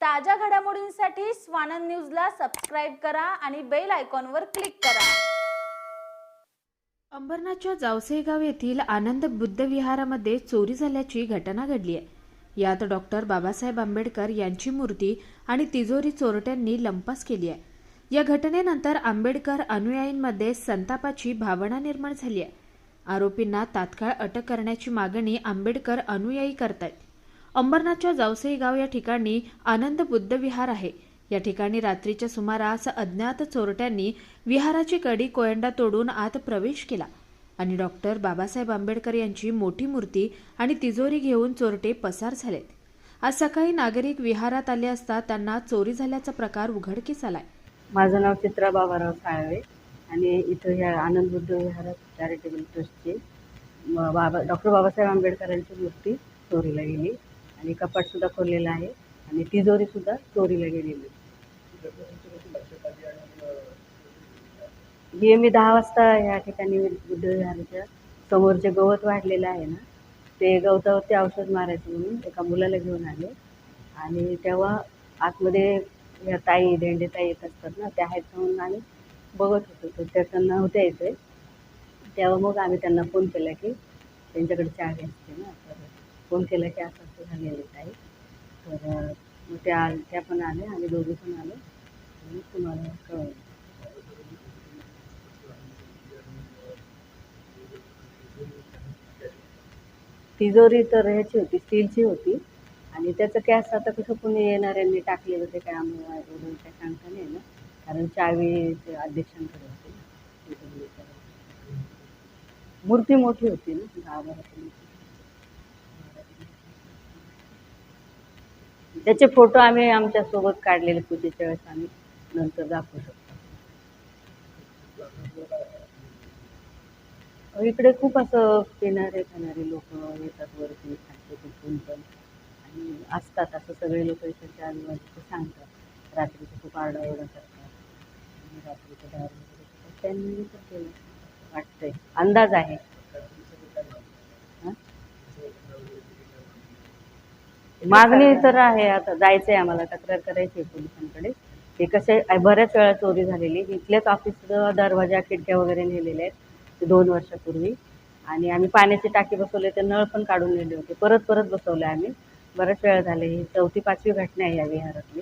ताज्या घडामोडींसाठी स्वानंद न्यूजला सबस्क्राईब करा आणि बेल आयकॉनवर क्लिक करा. अंबरनाथच्या जावसेगाव येथील आनंद बुद्ध विहारामध्ये चोरी झाल्याची घटना घडली आहे. यात डॉक्टर बाबासाहेब आंबेडकर यांची मूर्ती आणि तिजोरी चोरट्यांनी लंपास केली आहे. या घटनेनंतर आंबेडकर अनुयायींमध्ये संतापाची भावना निर्माण झाली आहे. आरोपींना तात्काळ अटक करण्याची मागणी आंबेडकर अनुयायी करतायत. अंबरनाथच्या जावसई गाव या ठिकाणी आनंद बुद्ध विहार आहे. या ठिकाणी रात्रीच्या सुमारास अज्ञात चोरट्यांनी विहाराची कडी कोयंडा तोडून आत प्रवेश केला आणि डॉक्टर बाबासाहेब आंबेडकर यांची मोठी मूर्ती आणि तिजोरी घेऊन चोरटे पसार झालेत. आज सकाळी नागरिक विहारात आले असता त्यांना चोरी झाल्याचा प्रकार उघडकीस आलाय. माझं नाव चित्रा बाबाराव साळवे आणि इथं ह्या आनंद बुद्ध विहारात चॅरिटेबल ट्रस्टची बाबा डॉक्टर बाबासाहेब आंबेडकरांची मूर्ती चोरीला गेली. आणि कपाटसुद्धा खोललेलं आहे. आणि तिजोरीसुद्धा चोरीला गेलेली हे मी दहा वाजता या ठिकाणी बुद्ध समोर जे गवत वाढलेलं आहे ना ते गवतावरती औषध मारायचं म्हणून एका मुलाला घेऊन आले. आणि तेव्हा आतमध्ये या ताई देंडे ताई येत असतात ना त्या आहेत म्हणून आम्ही बघत होतो. तर त्या त्यांना होत्या इथे. तेव्हा मग आम्ही त्यांना फोन केला की त्यांच्याकडे चार असते ना. तर फोन केला की असं असं झालेलं आहे ताई. तर मग त्या त्या पण आल्या आणि दोघे पण आले. आणि तुम्हाला कळवलं. तिजोरी तर ह्याची होती स्टीलची होती. आणि त्याचं कॅस आता कसं कुणी येणाऱ्यांनी टाकलेलं ते काय आम्हाला एवढं काय सांगता नाही ना कारण चावी ते अध्यक्षांकडे होते. मूर्ती मोठी होती ना दहा बाराची मूर्ती. त्याचे फोटो आम्ही आमच्यासोबत काढलेले पूजेच्या वेळेस आम्ही नंतर दाखवू शकतो. इकडे खूप असं पिणारे खाणारे लोक येतात वरती खाते तिथून पण. आणि असतात असं सगळे लोक इकडच्या आजूबाजूचे सांगतात. रात्रीचं खूप आरडाओरडा करतात. आणि रात्रीचं दारू वगैरे त्यांनी तर केलं. वाटतंय. अंदाज आहे. मागणी तर आहे आता जायचं आहे आम्हाला तक्रार करायची आहे पोलिसांकडे. हे कसे बऱ्याच वेळा चोरी झालेली. इथल्याच ऑफिस दरवाजा खिडक्या वगैरे नेलेल्या आहेत ते दोन वर्षापूर्वी. आणि आम्ही पाण्याची टाकी बसवले ते नळ पण काढून नेले होते. परत परत बसवले आम्ही. बऱ्याच वेळा झाले. ही चौथी पाचवी घटना आहे या विहारातली.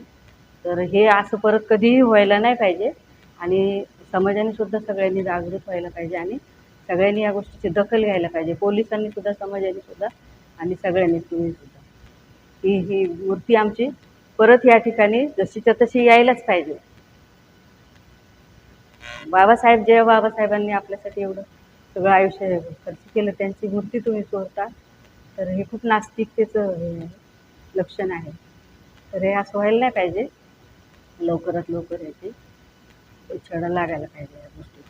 तर हे असं परत कधीही व्हायला नाही पाहिजे. आणि समाजाने सुद्धा सगळ्यांनी जागृत व्हायला पाहिजे आणि सगळ्यांनी या गोष्टीची दखल घ्यायला पाहिजे. पोलिसांनी सुद्धा समाजाने सुद्धा आणि सगळ्यांनी तुम्ही सुद्धा. ही ही मूर्ती आमची परत या ठिकाणी जशीच्या तशी यायलाच पाहिजे. बाबासाहेब जय बाबासाहेबांनी आपल्यासाठी एवढं सगळं आयुष्य खर्च केलं त्यांची मूर्ती तुम्ही चोरता तर हे खूप नास्तिकतेचं लक्षण आहे. तर हे असं व्हायला नाही पाहिजे. लवकरात लवकर याची छडा लागायला पाहिजे या गोष्टी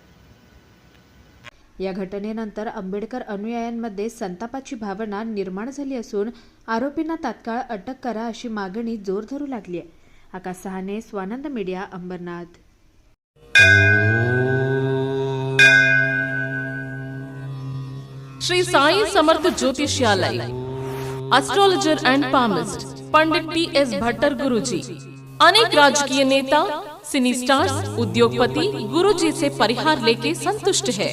या घटनेनंतर आंबेडकर अनुयायांमध्ये संतापाची भावना निर्माण झाली असून आरोपींना तात्काळ अटक करा अशी मागणी जोर धरू लागली आहे. Akash Sahane Swanand media Ambernath. Shri Sai Samarth Jyotishalaya astrologer and palmist Pandit T S Bhattar Guruji. अनेक राजकीय नेता सिनी स्टार्स उद्योगपति गुरुजी से परिहार लेके संतुष्ट है.